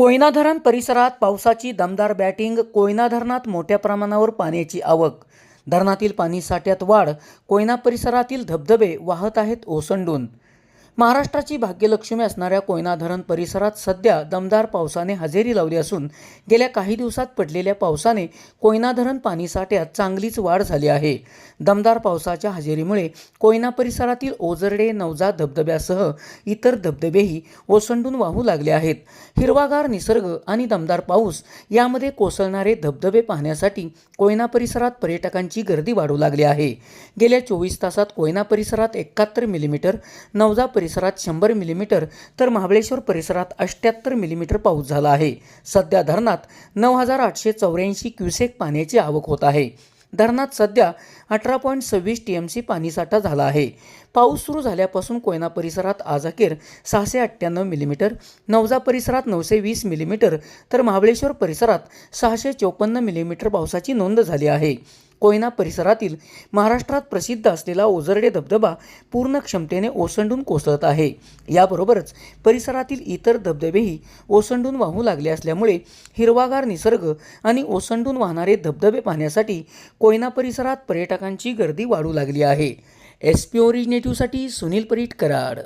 कोयना धरण परिसरात पावसाची दमदार बॅटिंग कोयना धरणात मोठ्या प्रमाणावर पाण्याची आवक. धरणातील पाणी साठ्यात वाढ कोयना परिसरातील धबधबे वाहत आहेत ओसंडून. महाराष्ट्राची भाग्यलक्ष्मी असणाऱ्या कोयना धरण परिसरात सध्या दमदार पावसाने हजेरी लावली असून गेल्या काही दिवसात पडलेल्या पावसाने कोयना धरण पाणीसाठ्यात चांगलीच वाढ झाली आहे. दमदार पावसाच्या हजेरीमुळे कोयना परिसरातील ओझरडे नवजात धबधब्यासह इतर धबधबेही ओसंडून वाहू लागले आहेत. हिरवागार निसर्ग आणि दमदार पाऊस यामध्ये कोसळणारे धबधबे पाहण्यासाठी कोयना परिसरात पर्यटकांची गर्दी वाढू लागली आहे. गेल्या चोवीस तासात कोयना परिसरात एकाहत्तर मिलीमीटर नवजा परिसरात शंभर मिलीमीटर तर महाबळेश्वर परिसरात अष्ट्याहत्तर मिलीमीटर पाऊस झाला आहे. सध्या धरणात नऊ हजार आठशे चौऱ्याऐंशी क्युसेक पाण्याची आवक होत आहे. धरणात सध्या अठरा पॉईंट सव्वीस टी एम सी पाणीसाठा झाला आहे. पाऊस सुरू झाल्यापासून कोयना परिसरात आज अखेर सहाशे अठ्ठ्याण्णव मिलीमीटर नवजा परिसरात नऊशे वीस मिलीमीटर तर महाबळेश्वर परिसरात सहाशे चोपन्न मिलीमीटर पावसाची नोंद झाली आहे. कोयना परिसरातील महाराष्ट्रात प्रसिद्ध असलेला ओझरडे धबधबा पूर्ण क्षमतेने ओसंडून कोसळत आहे. याबरोबरच परिसरातील इतर धबधबेही ओसंडून वाहू लागले असल्यामुळे हिरवागार निसर्ग आणि ओसंडून वाहणारे धबधबे पाहण्यासाठी कोयना परिसरात पर्यटकांची गर्दी वाढू लागली आहे. एस पी ओरिजिनेटिव्हसाठी सुनील परीट कराड.